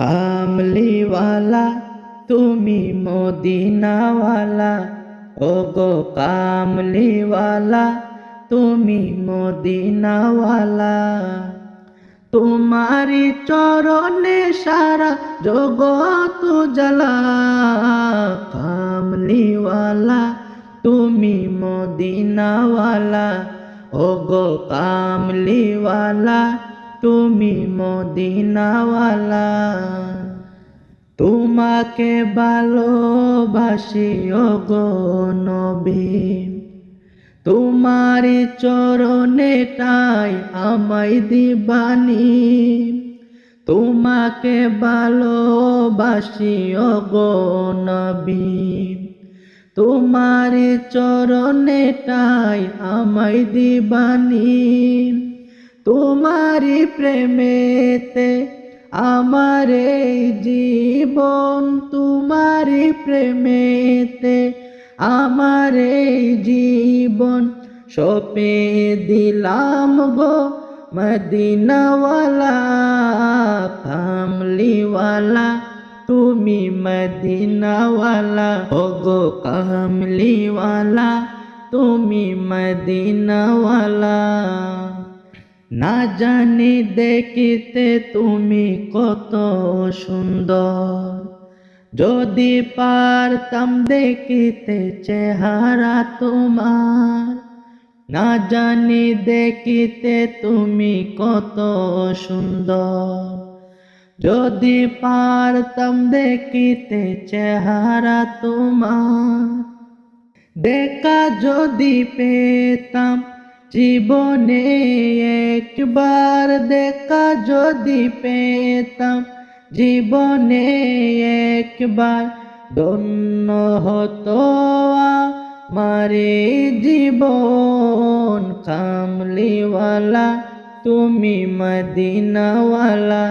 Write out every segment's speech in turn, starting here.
কামলিওয়ালা, তুমি মদিনাওয়ালা। ও গো কামলিওয়ালা, তুমি মদিনাওয়ালা। তোমারি চরণে সারা জগত জ্বালা কামলিওয়ালা, তুমি মদিনাওয়ালা। ও গো কামলিওয়ালা তুমি মদিনাওয়ালা। তোমাকে ভালোবাসি গো নবী। তোমার চরণে টাই আমায় দিবানি। তোমাকে ভালোবাসি গো নবী। তোমার চরণে টাই আমায় দিবানি। তোমারি প্রেমেতে আমার জীবন তোমারি প্রেমেতে আমার জীবন। সপে দিলাম গো মদিনাওয়ালা, কামলিওয়ালা, তুমি মদিনাওয়ালা ও গো কামলিওয়ালা, তুমি মদিনাওয়ালা। না জানি দেখিতে তুমি কত সুন্দর। যদি পারতাম দেখিতে চেহারা তোমার, না জানি দেখিতে তুমি কত সুন্দর। যদি পারতাম দেখিতে চেহারা তোমার, দেখা যদি পেতাম জীবনে একবার দেখা যদি পেতাম, জীবনে একবার দন্য হতো মারে জীবন। কামলিওয়ালা, তুমি মদিনাওয়ালা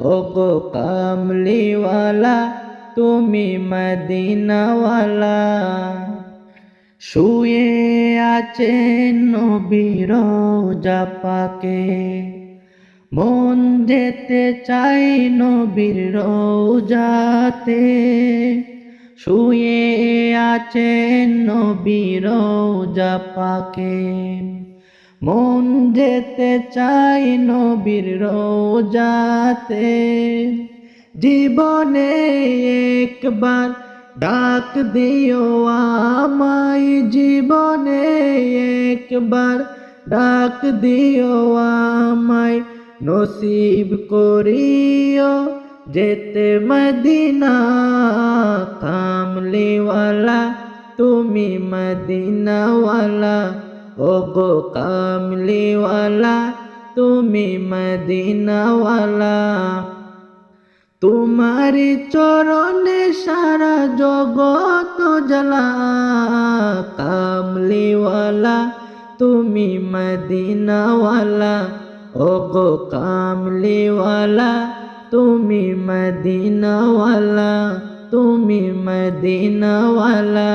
ও গো কামলিওয়ালা, তুমি মদিনাওয়ালা। শুয়ে আছেন নবীর জাপাকে মন যেতে চাই নবীর রোজাতে। শুয়ে আছেন নবীর জাপাকে মন যেতে চাই নবীর রোজাতে। জীবনে একবার ডাক দিও আমায় জীবনে একবার। ডাক দিও আমায় নসিব করিও যেতে মদিনা কামলিওয়ালা, তুমি মদিনাওয়ালা ও গো কামলিওয়ালা, তুমি মদিনাওয়ালা। তোমারি চরণে সারা জগত জ্বালা, কামলিওয়ালা, তুমি মদিনাওয়ালা ও গো কামলিওয়ালা, তুমি মদিনাওয়ালা তুমি মদিনাওয়ালা।